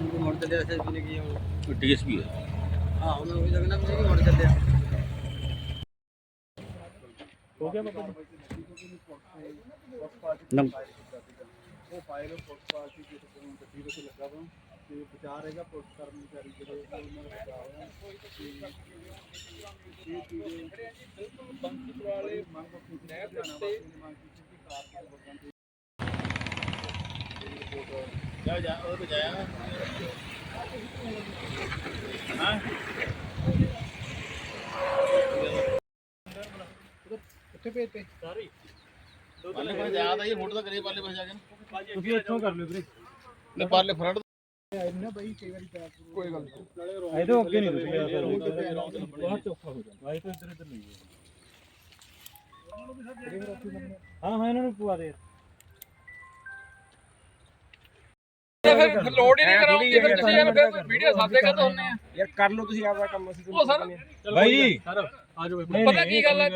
SSP ਨੇ ਕੀ ਹੁਣ DSP ਹੈ। ਹਾਂ ਉਹਨਾਂ ਨੂੰ ਵੀ ਲੱਗਣਾ ਵੀ ਕਿ ਮੁੜ ਚੱਲਿਆ। ਉਹ ਫਾਇਰ ਪੁਲਿਸ ਪਾਰਟੀ ਦੇ ਤੋਂ ਗੱਡੀ ਵਿੱਚ ਲੱਗਾ ਵਾ ਤੇ ਵਿਚਾਰ ਹੈਗਾ ਪੁਲਿਸ ਕਰਮਚਾਰੀ ਜਿਹੜੇ ਉਹਨਾਂ ਦਾ ਹੋਇਆ। ਤੇ ਇਹ ਚੀਜ਼ ਬੰਦ ਵਾਲੇ ਮੰਗ ਆਪਣੀ ਨਹਿਰ ਦੇ ਤੇ ਮੰਗ ਕੀਤੀ ਕਿ ਕਾਰ ਦੇ ਜਾ ਜਾ ਉਹ ਤੇ ਜਾਇਆ ਹਾਂ? ਕਿੱਥੇ ਭੇਜਤੇ ਪਾਲੇ ਪਾਸੇ ਜਾ ਤਾਂ ਇਹ ਫੋਟੋ ਤਾਂ ਕਰੇ ਪਾਲੇ ਪਾਸੇ ਜਾ ਕੇ ਨਾ। ਤੁਸੀਂ ਇੱਥੋਂ ਕਰ ਲਿਓ ਵੀਰੇ। ਲੈ ਪਾਲੇ ਫਰੰਟ ਨਾ ਬਈ ਕਈ ਵਾਰੀ ਕੋਈ ਗੱਲ ਨਹੀਂ। ਇਹ ਤੋਂ ਅੱਗੇ ਨਹੀਂ ਤੁਸੀਂ ਯਾਰ ਬਹੁਤ ਚੌਖਾ ਹੋ ਜਾਂਦਾ। ਆਈ ਤੋਂ ਇੱਧਰ ਇੱਧਰ ਨਹੀਂ ਹਾਂ ਹਾਂ ਇਹਨਾਂ ਨੂੰ ਪਵਾ ਦੇ। ਫਿਰ ਲੋਡ ਹੀ ਨਹੀਂ ਕਰਾਉਂਗੇ ਫਿਰ ਤੁਸੀਂ ਐਵੇਂ ਫਿਰ ਵੀਡੀਓ ਸਾਦੇ ਕਰਦੇ ਹੁੰਨੇ ਆ। ਯਾਰ ਕਰ ਲਓ ਤੁਸੀਂ ਆਪਦਾ ਕੰਮ ਅਸੀਂ ਉਹ ਸਰ ਭਾਈ ਪਤਾ ਕੀ ਗੱਲ ਹੈ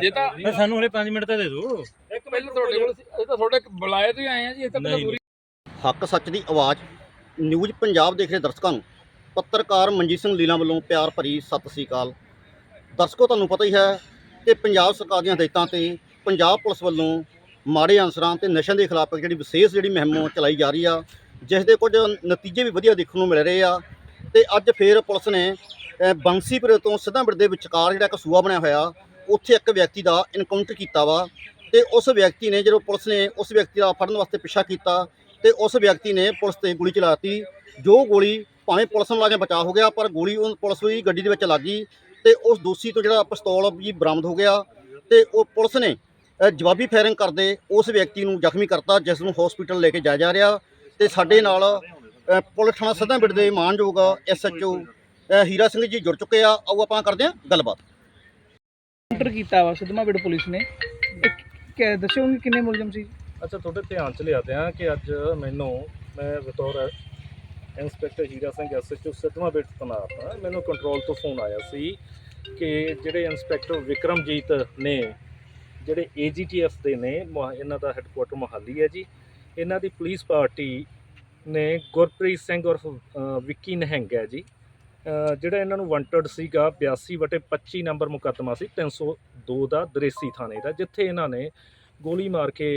ਜੇ ਤਾਂ ਸਾਨੂੰ ਹਲੇ 5 ਮਿੰਟ ਤਾਂ ਦੇ ਦਿਓ। ਇੱਕ ਪਹਿਲਾਂ ਤੁਹਾਡੇ ਕੋਲ ਸੀ, ਇਹ ਤਾਂ ਤੁਹਾਡੇ ਬੁਲਾਏ ਤੋਂ ਹੀ ਆਏ ਆ ਜੀ ਇਹ ਤਾਂ। ਪੂਰੀ ਹੱਕ ਸੱਚ ਦੀ ਆਵਾਜ਼। ਨਿਊਜ਼ ਪੰਜਾਬ ਦੇਖ ਰਹੇ ਦਰਸ਼ਕਾਂ ਨੂੰ। ਪੱਤਰਕਾਰ ਮਨਜੀਤ ਸਿੰਘ ਲੀਲਾ ਵੱਲੋਂ ਪਿਆਰ ਭਰੀ ਸਤਿ ਸ੍ਰੀ ਅਕਾਲ। ਦਰਸ਼ਕੋ ਤੁਹਾਨੂੰ ਪਤਾ ਹੀ ਹੈ ਕਿ ਪੰਜਾਬ ਸਰਕਾਰ ਦੀਆਂ ਹਦਾਇਤਾਂ ਤੇ ਪੰਜਾਬ ਪੁਲਿਸ ਵੱਲੋਂ ਮਾੜੇ ਅਨਸਰਾਂ ਤੇ ਨਸ਼ਿਆਂ ਦੇ ਖਿਲਾਫ ਜਿਹੜੀ ਵਿਸ਼ੇਸ਼ ਜਿਹੜੀ ਮੁਹਿੰਮ ਚਲਾਈ ਜਾ ਰਹੀ ਆ ਜਿਸ ਦੇ ਕੁਝ ਨਤੀਜੇ ਵੀ ਵਧੀਆ ਦੇਖਣ ਨੂੰ ਮਿਲ ਰਹੇ ਆ। ਤੇ ਅੱਜ ਫੇਰ ਪੁਲਿਸ ਨੇ ਅ, ਬੰਸੀਪੁਰੇ ਤੋਂ ਸਿੱਧਾਂਬਿਰ ਦੇ ਵਿਚਕਾਰ ਜਿਹੜਾ ਇੱਕ ਸੂਆ ਬਣਿਆ ਹੋਇਆ ਉੱਥੇ ਇੱਕ ਵਿਅਕਤੀ ਦਾ ਇਨਕਾਊਂਟਰ ਕੀਤਾ ਵਾ। ਤੇ ਉਸ ਵਿਅਕਤੀ ਨੇ ਜਦੋਂ ਪੁਲਿਸ ਨੇ ਉਸ ਵਿਅਕਤੀ ਦਾ ਫੜਨ ਵਾਸਤੇ ਪਿੱਛਾ ਕੀਤਾ ਤੇ ਉਸ ਵਿਅਕਤੀ ਨੇ ਪੁਲਿਸ ਤੇ ਗੋਲੀ ਚਲਾਤੀ ਜੋ ਗੋਲੀ ਭਾਵੇਂ ਪੁਲਿਸ ਮੁਲਾਜ਼ਮ ਬਚਾ ਹੋ ਗਿਆ ਪਰ ਗੋਲੀ ਉਹ ਪੁਲਿਸ ਦੀ ਗੱਡੀ ਦੇ ਵਿੱਚ ਲੱਗ ਗਈ ਤੇ ਉਸ ਦੋਸ਼ੀ ਤੋਂ ਜਿਹੜਾ ਪਿਸਤੌਲ ਵੀ ਬਰਾਮਦ ਹੋ ਗਿਆ। ਤੇ ਉਹ ਪੁਲਿਸ ਨੇ ਜਵਾਬੀ ਫਾਇਰਿੰਗ ਕਰਦੇ ਉਸ ਵਿਅਕਤੀ ਨੂੰ ਜ਼ਖਮੀ ਕਰਤਾ ਜਿਸ ਨੂੰ ਹਸਪੀਟਲ ਲੈ ਕੇ ਜਾਇਆ ਜਾ ਰਿਹਾ ਤੇ ਸਾਡੇ ਨਾਲ ਪੁਲਿਸ ਥਾਣਾ ਸਿੱਧਾਂਬਿਰ ਦੇ ਮਾਨਯੋਗ ਐਸਐਚਓ ਹੀਰਾ ਸਿੰਘ ਜੀ ਜੁੜ ਚੁੱਕੇ ਆ। ਆਓ ਆਪਾਂ ਕਰਦੇ ਹਾਂ ਗੱਲਬਾਤ। ਕਾਊਂਟਰ ਕੀਤਾ ਵਾ ਸਿੱਧਵਾਂ ਪੁਲਿਸ ਨੇ। ਕਿ ਦੱਸਿਓ ਕਿ ਕਿੰਨੇ ਮੁਲਜ਼ਮ ਸੀ? ਅੱਛਾ ਤੁਹਾਡੇ ਧਿਆਨ ਚ ਲਿਆਦੇ ਆ ਕਿ ਅੱਜ ਮੈਨੂੰ ਮੈਂ ਬਤੌਰ ਇੰਸਪੈਕਟਰ ਹੀਰਾ ਸਿੰਘ ਐਸਐਚਓ ਬੇਟ ਤਨਾਤ ਮੈਨੂੰ ਕੰਟਰੋਲ ਤੋਂ ਫੋਨ ਆਇਆ ਸੀ ਕਿ ਜਿਹੜੇ ਇੰਸਪੈਕਟਰ ਵਿਕਰਮਜੀਤ ਨੇ ਜਿਹੜੇ ਏਜੀਟੀਐਫ ਦੇ ਨੇ ਇਹਨਾਂ ਦਾ ਹੈੱਡਕੁਆਟਰ ਮੋਹਾਲੀ ਹੈ ਜੀ। ਇਹਨਾਂ ਦੀ ਪੁਲਿਸ ਪਾਰਟੀ ਨੇ ਗੁਰਪ੍ਰੀਤ ਸਿੰਘ ਉਰਫ ਵਿੱਕੀ ਨਿਹੰਗ ਹੈ ਜੀ। ਜਿਹੜਾ ਇਹਨਾਂ ਨੂੰ ਵਾਂਟਡ ਸੀਗਾ 82 ਵਟੇ 25 ਨੰਬਰ ਮੁਕੱਦਮਾ ਸੀ 302 ਦਾ ਦਰੇਸੀ ਥਾਣੇ ਦਾ ਜਿੱਥੇ ਇਹਨਾਂ ਨੇ ਗੋਲੀ ਮਾਰ ਕੇ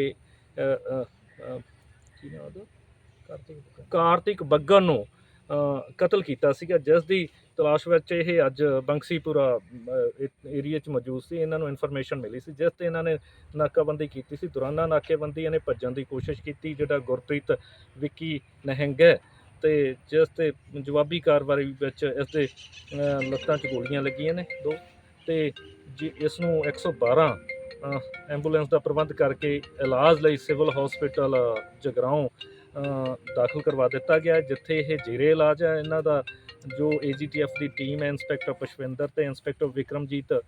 ਕੀ ਨਾਮ ਉਹਦਾ? ਕਾਰਤਿਕ ਬੱਗਨ ਨੂੰ ਕਤਲ ਕੀਤਾ ਸੀਗਾ। ਜਿਸ ਦੀ ਤਲਾਸ਼ ਵਿੱਚ ਇਹ ਅੱਜ ਬੰਕਸੀਪੁਰਾ ਏਰੀਆ 'ਚ ਮੌਜੂਦ ਸੀ। ਇਹਨਾਂ ਨੂੰ ਇਨਫੋਰਮੇਸ਼ਨ ਮਿਲੀ ਸੀ ਜਿਸ ਤੇ ਇਹਨਾਂ ਨੇ ਨਾਕਾਬੰਦੀ ਕੀਤੀ ਸੀ। ਦੌਰਾਨਾ ਨਾਕੇਬੰਦੀ ਇਹਨੇ ਭੱਜਣ ਦੀ ਕੋਸ਼ਿਸ਼ ਕੀਤੀ ਜਿਹੜਾ ਗੁਰਪ੍ਰੀਤ ਵਿੱਕੀ ਨਹਿੰਗ ਹੈ ਤੇ ਜਿਸ ਤੇ ਜਵਾਬੀ ਕਾਰਵਾਈ ਵਿੱਚ ਇਸ ਦੇ ਲੱਤਾਂ 'ਚ ਗੋਲੀਆਂ ਲੱਗੀਆਂ ਨੇ ਦੋ ਤੇ ਜੀ ਇਸ ਨੂੰ 112 ਅ, ਐਂਬੂਲੈਂਸ ਦਾ ਪ੍ਰਬੰਧ ਕਰਕੇ ਇਲਾਜ ਲਈ ਸਿਵਲ ਹਸਪੀਟਲ ਜਗਰਾਉਂ ਦਾਖਲ ਕਰਵਾ ਦਿੱਤਾ ਗਿਆ ਜਿੱਥੇ ਇਹ ਜੇਰੇ ਇਲਾਜ ਹੈ। ਇਹਨਾਂ ਦਾ ਜੋ ਏਜੀਟੀਐਫ ਦੀ ਟੀਮ ਹੈ ਇੰਸਪੈਕਟਰ ਪੁਸ਼ਪਿੰਦਰ ਤੇ ਇੰਸਪੈਕਟਰ ਵਿਕਰਮਜੀਤ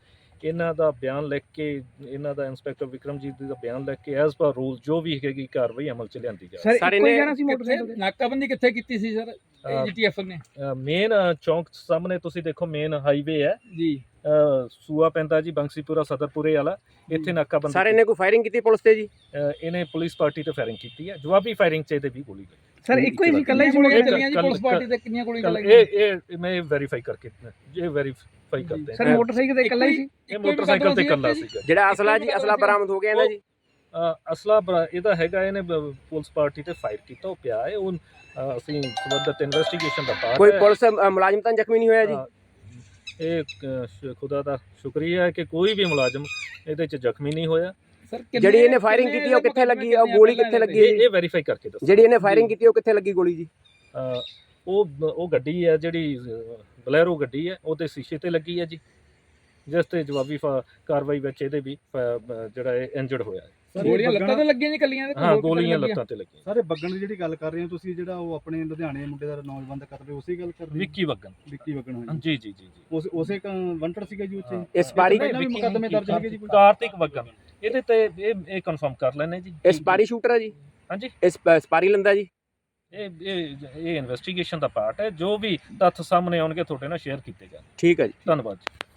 ਇਹਨਾਂ ਦਾ ਬਿਆਨ ਲਿਖ ਕੇ ਇਹਨਾਂ ਦਾ ਇੰਸਪੈਕਟਰ ਵਿਕਰਮਜੀਤ ਦਾ ਬਿਆਨ ਲਿਖ ਕੇ ਐਜ਼ ਪਰ ਰੂਲ ਜੋ ਵੀ ਹੈਗੀ ਕਾਰਵਾਈ ਅਮਲ ਚ ਲਿਆਂਦੀ ਜਾਵੇ। ਸਰ ਹੀ ਜਾਣਾ ਸੀ ਮੋਟਰਸਾਈਕਲ ਤੇ? ਨਾਕਾਬੰਦੀ ਕਿੱਥੇ ਕੀਤੀ ਸੀ ਸਰ ਏਜੀਟੀਐਫ ਨੇ? ਮੇਨ ਚੌਂਕ ਸਾਹਮਣੇ ਤੁਸੀਂ ਦੇਖੋ ਮੇਨ ਹਾਈਵੇ ਹੈ। ਜੀ। ਸੂਆ ਪੈਂਦਾ ਜੀ ਬੰਕਸੀਪੁਰਾ ਸਦਰਪੁਰੇ ਵਾਲਾ। ਇੱਥੇ ਨਾਕਾਬੰਦੀ ਸਰ ਇਹਨੇ ਕੋਈ ਫਾਇਰਿੰਗ ਕੀਤੀ ਪੁਲਿਸ ਤੇ ਜੀ? ਅ, ਇਹਨੇ ਪੁਲਿਸ ਪਾਰਟੀ ਤੇ ਫਾਇਰਿੰਗ ਕੀਤੀ ਹੈ। ਜਵਾਬੀ ਫਾਇਰਿੰਗ ਚ ਇਹਦੇ ਵੀ ਗੋਲੀ ਲੱਗੀ ਸਰ ਇੱਕੋ ਹੀ ਇਕੱਲਾ ਹੀ ਗੋਲੀਆਂ ਚੱਲੀਆਂ ਜੀ ਪੁਲਿਸ ਪਾਰਟੀ ਤੇ ਕਿੰਨੀਆਂ ਗੋਲੀਆਂ ਚੱਲੀਆਂ ਇਹ ਇਹ ਮੈਂ ਵੈਰੀਫਾਈ ਕਰਕੇ ਇਹ ਵੈਰੀਫਾਈ ਕਰਦੇ ਸਰ ਹਾਂ। ਮੋਟਰਸਾਈਕਲ ਤੇ ਇਕੱਲਾ ਹੀ ਸੀ? ਇਹ ਮੋਟਰਸਾਈਕਲ ਤੇ ਕੱਲਾ ਸੀਗਾ। ਜਿਹੜਾ ਅਸਲਾ ਜੀ ਅਸਲਾ ਬਰਾਮਦ ਹੋ ਗਿਆ ਇਹਦਾ ਜੀ। ਅ, ਅਸਲਾ ਬਰਾ- ਇਹਦਾ ਹੈਗਾ ਇਹਨੇ ਬ- ਪੁਲਿਸ ਪਾਰਟੀ ਤੇ ਫਾਇਰ ਕੀਤਾ ਉਹ ਪਿਆ ਹੈ। ਉਹ ਅ, ਅਸੀਂ ਸਬੰਧਤ ਇਨਵੈਸਟੀਗੇਸ਼ਨ ਦਾ ਪਾਰਟ ਕੋਈ ਪੁਲਿਸ ਅ, ਮੁਲਾਜ਼ਮ ਤਾਂ ਜ਼ਖਮੀ ਨਹੀਂ ਹੋਇਆ ਜੀ? ਇਹ ਅ, ਸ਼- ਖੁਦਾ ਦਾ ਸ਼ੁਕਰੀਆ ਹੈ ਕਿ ਕੋਈ ਵੀ ਮੁਲਾਜ਼ਮ ਇਹਦੇ ਚ ਜ਼ਖਮੀ ਨਹੀਂ ਹੋਇਆ। ਸਰ ਜਿਹੜੀ ਇਹਨੇ firing ਕੀਤੀ ਉਹ ਕਿੱਥੇ ਲੱਗੀ? ਉਹ ਗੋਲੀ ਕਿੱਥੇ ਲੱਗੀ? ਇਹ ਇਹ ਵੈਰੀਫਾਈ ਕਰਕੇ ਦੱਸੋ। ਜਿਹੜੀ ਇਹਨੇ ਫਾਇਰਿੰਗ ਕੀਤੀ ਉਹ ਕਿੱਥੇ ਲੱਗੀ ਗੋਲੀ ਜੀ? ਅ, ਉਹ ਉਹ ਗੱਡੀ ਹੈ ਜਿਹੜੀ ਬਲੈਰੋ ਗੱਡੀ ਹੈ ਉਹਦੇ ਸ਼ੀਸ਼ੇ ਤੇ ਲੱਗੀ ਹੈ ਜੀ। ਜਿਸ ਤੇ ਜਵਾਬੀ ਫਾ- ਕਾਰਵਾਈ ਵਿੱਚ ਇਹਦੇ ਵੀ ਜਿਹੜਾ ਇਹ ਇੰਜਰਡ ਹੋਇਆ ਹੈ। ਗੋਲੀਆਂ ਲੱਤਾਂ ਤੇ ਲੱਗੀਆਂ ਜੀ ਕੱਲੀਆਂ ਤੇ ਹਾਂ ਗੋਲੀਆਂ ਲੱਤਾਂ ਤੇ ਲੱਗੀਆਂ। ਸਾਰੇ ਬੱਗਣ ਦੀ ਜਿਹੜੀ ਗੱਲ ਕਰ ਰਹੇ ਹੋ ਤੁਸੀਂ ਜਿਹੜਾ ਉਹ ਆਪਣੇ ਲੁਧਿਆਣੇ ਮੁੰਡੇ ਦਾ ਨੌਜਵਾਨ ਦਾ ਕਤਲ ਉਸੇ ਗੱਲ ਕਰ ਰਹੇ ਵਿੱਕੀ ਵਗਨ ਵਿੱਕੀ ਬੱਗਣ ਹੋਈ ਜੀ ਜੀ ਜੀ ਜੀ। ਉਸ ਉਸੇ ਵੰਟਰ ਸੀਗਾ ਜੀ ਉੱਥੇ? ਇਸ ਪਾਰੀ ਮੁਕੱਦਮੇ ਦਰਜ ਹੈਗੇ ਜੀ ਕੋਈ? ਕਾਰਤਿਕ ਵਗਨ ਇਹਦੇ ਤੇ ਇਹ ਇਹ ਕਨਫਰਮ ਕਰ ਲੈਣੇ ਜੀ। ਇਸ ਪਾਰੀ ਸ਼ੂਟਰ ਹੈ ਜੀ? ਹਾਂਜੀ। ਇਸ ਸਪਾਰੀ ਲੰਦਾ ਜੀ? ਇਹ ਇਹ ਇਹ ਇਨਵੈਸਟੀਗੇਸ਼ਨ ਦਾ ਪਾਰਟ ਹੈ। ਜੋ ਵੀ ਤੱਥ ਸਾਹਮਣੇ ਆਉਣਗੇ ਤੁਹਾਡੇ ਨਾਲ ਸ਼ੇਅਰ ਕੀਤੇ ਜਾਣ ਠੀਕ ਹੈ ਜੀ। ਧੰਨਵਾਦ ਜੀ।